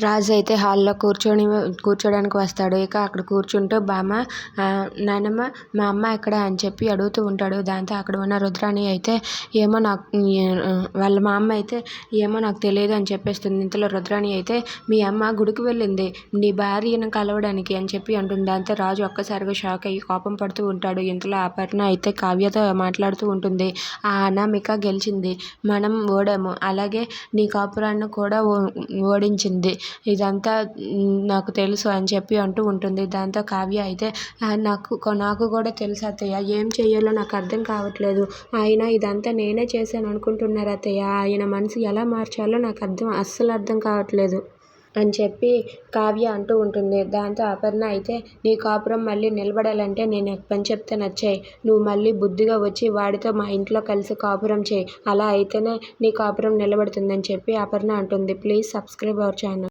రాజు అయితే హాల్లో కూర్చొని కూర్చోడానికి వస్తాడు. ఇక అక్కడ కూర్చుంటూ బామ్మ నానమ్మ మా అమ్మ ఎక్కడ? అని చెప్పి అడుగుతూ ఉంటాడు. దాంతో అక్కడ ఉన్న రుద్రాణి అయితే ఏమో నాకు వాళ్ళ మా అమ్మ అయితే ఏమో నాకు తెలియదు అని చెప్పేస్తుంది. ఇంతలో రుద్రాణి అయితే మీ అమ్మ గుడికి వెళ్ళింది. నీ భార్యను కలవడానికి అని చెప్పి అంటుంది. దాంతో రాజు ఒక్కసారిగా షాక్ అయ్యి కోపం పడుతూ ఉంటాడు. ఇంతలో అపర్ణ అయితే కావ్యతో మాట్లాడుతూ ఉంటుంది. ఆ అనామిక గెలిచింది. మనం ఓడాము. అలాగే నీ కాపురాన్ని కూడా ఓ ఓడించింది. ఇదంతా నాకు తెలుసు అని చెప్పి అంటూ ఉంటుంది. దాంతో కావ్య అయితే నాకు నాకు కూడా తెలుసు అత్తయ్య. ఏం చెయ్యాలో నాకు అర్థం కావట్లేదు. ఆయన ఇదంతా నేనే చేశాను అనుకుంటున్నారు అత్తయ్య. ఆయన మనసు ఎలా మార్చాలో నాకు అర్థం అస్సలు అర్థం కావట్లేదు. అని చెప్పి కావ్య అంటూ ఉంటుంది. దాంతో అపర్ణ అయితే నీ కాపురం మళ్ళీ నిలబడాలంటే నేను పని చెప్తే నచ్చాయి. నువ్వు మళ్ళీ బుద్ధిగా వచ్చి వాడితో మా ఇంట్లో కలిసి కాపురం చేయి. అలా అయితేనే నీ కాపురం నిలబడుతుందని చెప్పి అపర్ణ అంటుంది. Please subscribe our channel.